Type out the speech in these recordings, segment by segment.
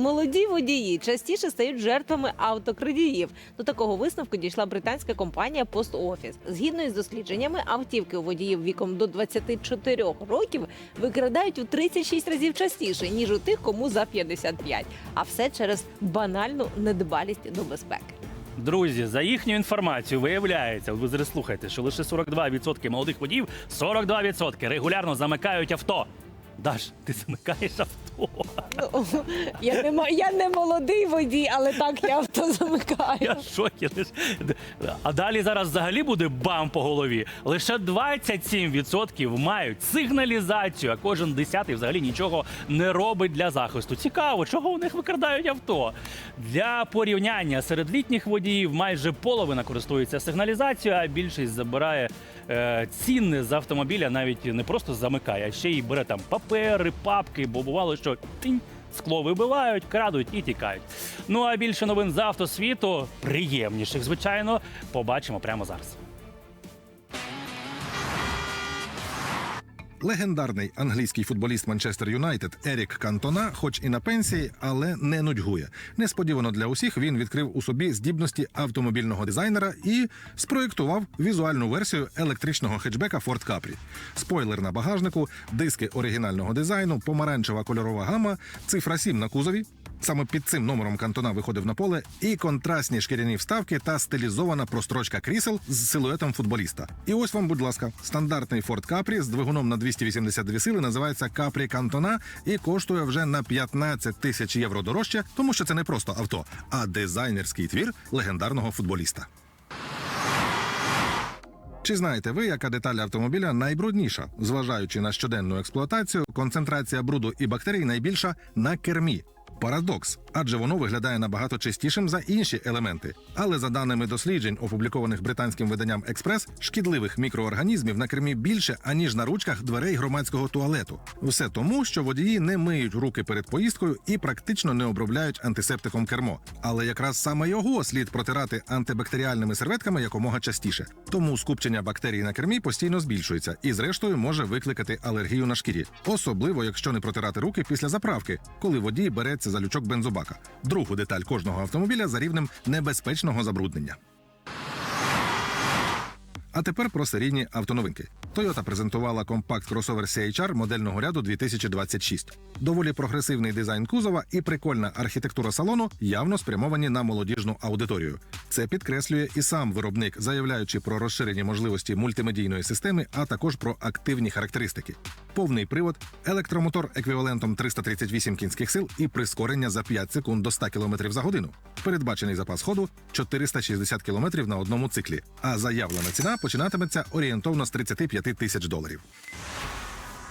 Молоді водії частіше стають жертвами автокрадіїв. До такого висновку дійшла британська компанія Post Office. Згідно із дослідженнями, автівки у водіїв віком до 24 років викрадають у 36 разів частіше ніж у тих, кому за 55. А все через банальну недбалість до безпеки. Друзі, за їхню інформацію виявляється, ви зараз слухайте, що лише 42% молодих водіїв, 42% регулярно замикають авто. Даш, ти замикаєш авто. Ну, Я не ма- я не молодий водій, але так я авто замикаю. Я шокі. лиш. А далі зараз взагалі буде бам по голові. Лише 27% мають сигналізацію, а кожен десятий взагалі нічого не робить для захисту. Цікаво, чого у них викрадають авто. Для порівняння серед літніх водіїв майже половина користується сигналізацією, а більшість забирає цінне з автомобіля, навіть не просто замикає, а ще й бере там папери, папки, бо бувало, що тинь. Скло вибивають, крадуть і тікають. Ну а більше новин з автосвіту, приємніших, звичайно, побачимо прямо зараз. Легендарний англійський футболіст Манчестер Юнайтед Ерік Кантона, хоч і на пенсії, але не нудьгує. Несподівано для усіх він відкрив у собі здібності автомобільного дизайнера і спроєктував візуальну версію електричного хетчбека Ford Capri. Спойлер на багажнику, диски оригінального дизайну, помаранчева кольорова гама, цифра 7 на кузові. Саме під цим номером кантона виходив на поле і контрастні шкіряні вставки та стилізована прострочка крісел з силуетом футболіста. І ось вам, будь ласка, стандартний Ford Capri з двигуном на 282 сили називається Capri Cantona і коштує вже на 15 тисяч євро дорожче, тому що це не просто авто, а дизайнерський твір легендарного футболіста. Чи знаєте ви, яка деталь автомобіля найбрудніша? Зважаючи на щоденну експлуатацію, концентрація бруду і бактерій найбільша на кермі. Парадокс, адже воно виглядає набагато чистішим за інші елементи. Але за даними досліджень, опублікованих британським виданням Експрес, шкідливих мікроорганізмів на кермі більше аніж на ручках дверей громадського туалету. Все тому, що водії не миють руки перед поїздкою і практично не обробляють антисептиком кермо. Але якраз саме його слід протирати антибактеріальними серветками якомога частіше. Тому скупчення бактерій на кермі постійно збільшується і, зрештою, може викликати алергію на шкірі, особливо якщо не протирати руки після заправки, коли водій береться за лючок бензобака. Другу деталь кожного автомобіля за рівнем небезпечного забруднення. А тепер про серійні автоновинки. Toyota презентувала компакт-кросовер CHR модельного ряду 2026. Доволі прогресивний дизайн кузова і прикольна архітектура салону явно спрямовані на молодіжну аудиторію. Це підкреслює і сам виробник, заявляючи про розширені можливості мультимедійної системи, а також про активні характеристики. Повний привод, електромотор еквівалентом 338 кінських сил і прискорення за 5 секунд до 100 км за годину. Передбачений запас ходу 460 км на одному циклі, а заявлена ціна починатиметься орієнтовно з 35 тисяч доларів.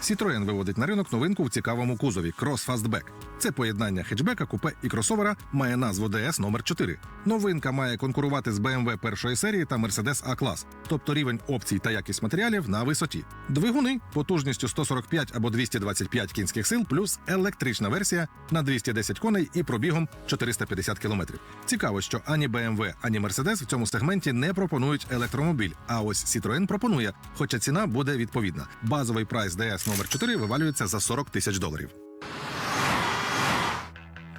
Citroën виводить на ринок новинку в цікавому кузові Cross Fastback. Це поєднання хетчбека, купе і кросовера має назву DS номер 4 Новинка має конкурувати з BMW першої серії та Mercedes A-клас, тобто рівень опцій та якість матеріалів на висоті. Двигуни потужністю 145 або 225 кінських сил, плюс електрична версія на 210 коней і пробігом 450 км. Цікаво, що ані BMW, ані Mercedes в цьому сегменті не пропонують електромобіль. А ось Citroën пропонує, хоча ціна буде відповідна. Базовий прайс DS номер 4 вивалюється за 40 тисяч доларів.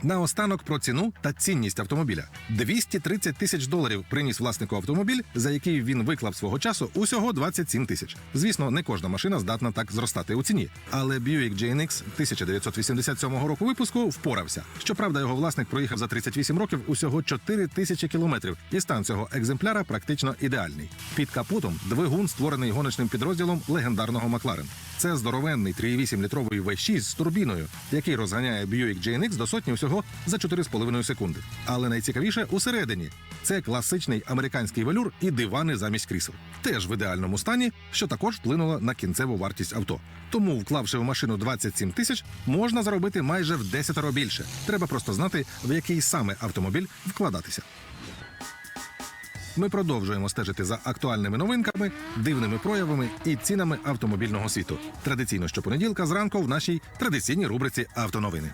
Наостанок про ціну та цінність автомобіля. 230 тисяч доларів приніс власнику автомобіль, за який він виклав свого часу усього 27 тисяч. Звісно, не кожна машина здатна так зростати у ціні. Але Buick GNX 1987 року випуску впорався. Щоправда, його власник проїхав за 38 років усього 4 тисячі кілометрів, і стан цього екземпляра практично ідеальний. Під капотом двигун, створений гоночним підрозділом легендарного Макларен. Це здоровенний 3,8-літровий V6 з турбіною, який розганяє Buick GNX до сотні всього за 4,5 секунди. Але найцікавіше усередині це класичний американський велюр і дивани замість крісел. Теж в ідеальному стані, що також вплинуло на кінцеву вартість авто. Тому, вклавши в машину 27 тисяч, можна заробити майже в 10 більше. Треба просто знати, в який саме автомобіль вкладатися. Ми продовжуємо стежити за актуальними новинками, дивними проявами і цінами автомобільного світу. Традиційно щопонеділка зранку в нашій традиційній рубриці Автоновини.